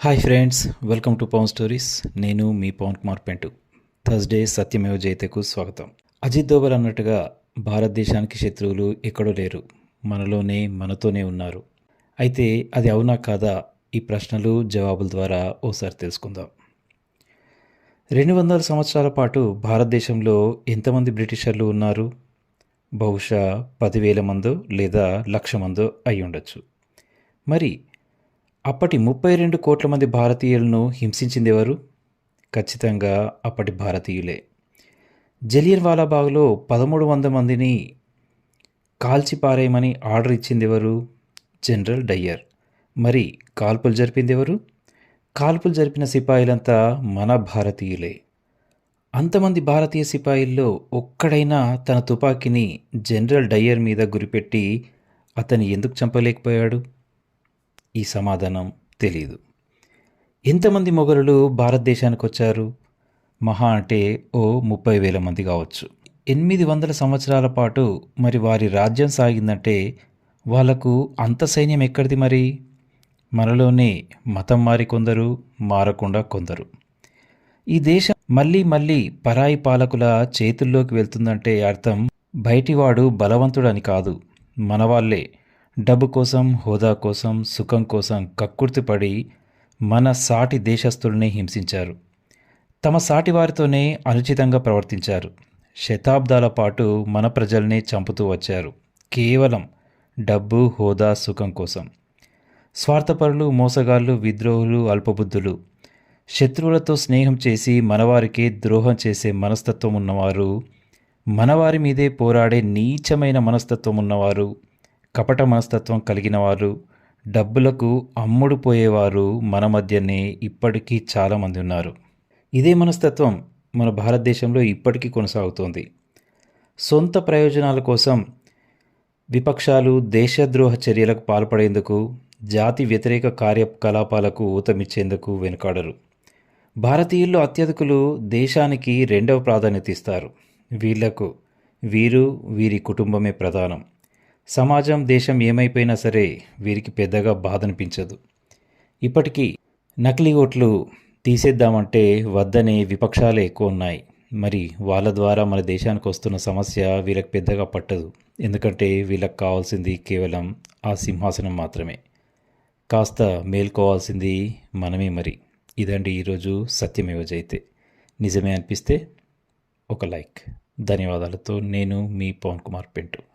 Hi friends welcome to Pawan stories నేను మీ Pawan Kumar Pentu Thursday సత్యమేవ జయతకు స్వాగతం. అజిత్ దోవల్ అన్నట్టుగా భారతదేశానికి శత్రువులు ఎక్కడో లేరు. మనలోనే మనతోనే ఉన్నారు. అయితే అది అవునా కాదా? ఈ ప్రశ్నలు జవాబుల ద్వారా ఓసారి తెలుసుకుందాం. రెండు వందల సంవత్సరాల పాటు భారతదేశంలో ఎంతమంది బ్రిటిషర్లు ఉన్నారు? బహుశా పదివేల మందో లేదా లక్ష మందో అయి ఉండొచ్చు మరి అప్పటి ముప్పై రెండు కోట్ల మంది భారతీయులను హింసించింది ఎవరు? ఖచ్చితంగా అప్పటి భారతీయులే. జలియన్ వాలాబాగ్లో పదమూడు వంద మందిని కాల్చిపారేయమని ఆర్డర్ ఇచ్చింది ఎవరు? General Dyer. మరి కాల్పులు జరిపింది ఎవరు? కాల్పులు జరిపిన సిపాయిలంతా మన భారతీయులే. అంతమంది భారతీయ సిపాయిల్లో ఒక్కడైనా తన తుపాకీని జనరల్ డయ్యర్ మీద గురిపెట్టి అతన్ని ఎందుకు చంపలేకపోయాడు? ఈ సమాధానం తెలియదు ఎంతమంది మొఘలులు భారతదేశానికి వచ్చారు? మహా అంటే ఓ ముప్పై వేల మంది కావచ్చు. ఎనిమిది వందల సంవత్సరాల పాటు మరి వారి రాజ్యం సాగిందంటే వాళ్ళకు అంత సైన్యం ఎక్కడిది మరి? మనలోనే మతం మారి కొందరు మారకుండా కొందరు. ఈ దేశం మళ్ళీ మళ్ళీ పరాయి పాలకుల చేతుల్లోకి వెళ్తుందంటే అర్థం బయటివాడు బలవంతుడని కాదు మనవాళ్ళే. డబ్బు కోసం హోదా కోసం సుఖం కోసం కక్కుర్తిపడి మన సాటి దేశస్థుల్ని హింసించారు. తమ సాటి వారితోనే అనుచితంగా ప్రవర్తించారు. శతాబ్దాల పాటు మన ప్రజల్ని చంపుతూ వచ్చారు. కేవలం డబ్బు హోదా సుఖం కోసం. స్వార్థపరులు మోసగాళ్ళు విద్రోహులు అల్పబుద్ధులు. శత్రువులతో స్నేహం చేసి మనవారికి ద్రోహం చేసే మనస్తత్వం ఉన్నవారు మనవారి మీదే పోరాడే నీచమైన మనస్తత్వం ఉన్నవారు కపట మనస్తత్వం కలిగిన వారు డబ్బులకు అమ్ముడు పోయేవారు మన మధ్యనే ఇప్పటికీ చాలామంది ఉన్నారు. ఇదే మనస్తత్వం మన భారతదేశంలో ఇప్పటికీ కొనసాగుతోంది. సొంత ప్రయోజనాల కోసం విపక్షాలు దేశద్రోహ చర్యలకు పాల్పడేందుకు జాతి వ్యతిరేక కార్యకలాపాలకు ఊతమిచ్చేందుకు వెనుకాడరు. భారతీయుల్లో అత్యధికులు దేశానికి రెండవ ప్రాధాన్యత ఇస్తారు. వీళ్ళకు వీరు వీరి కుటుంబమే ప్రధానం. సమాజం దేశం ఏమైపోయినా సరే వీరికి పెద్దగా బాధ అనిపించదు ఇప్పటికీ నకిలీ ఓట్లు తీసేద్దామంటే వద్దనే విపక్షాలే ఎక్కువ ఉన్నాయి మరి వాళ్ళ ద్వారా మన దేశానికి వస్తున్న సమస్య వీళ్ళకి పెద్దగా పట్టదు. ఎందుకంటే వీళ్ళకి కావాల్సింది కేవలం ఆ సింహాసనం మాత్రమే. కాస్త మేల్కోవాల్సింది మనమే మరి. ఇదండి ఈరోజు సత్యమేవ జైతే. నిజమే అనిపిస్తే ఒక లైక్. ధన్యవాదాలతో నేను మీ పవన్ కుమార్ పెంటు.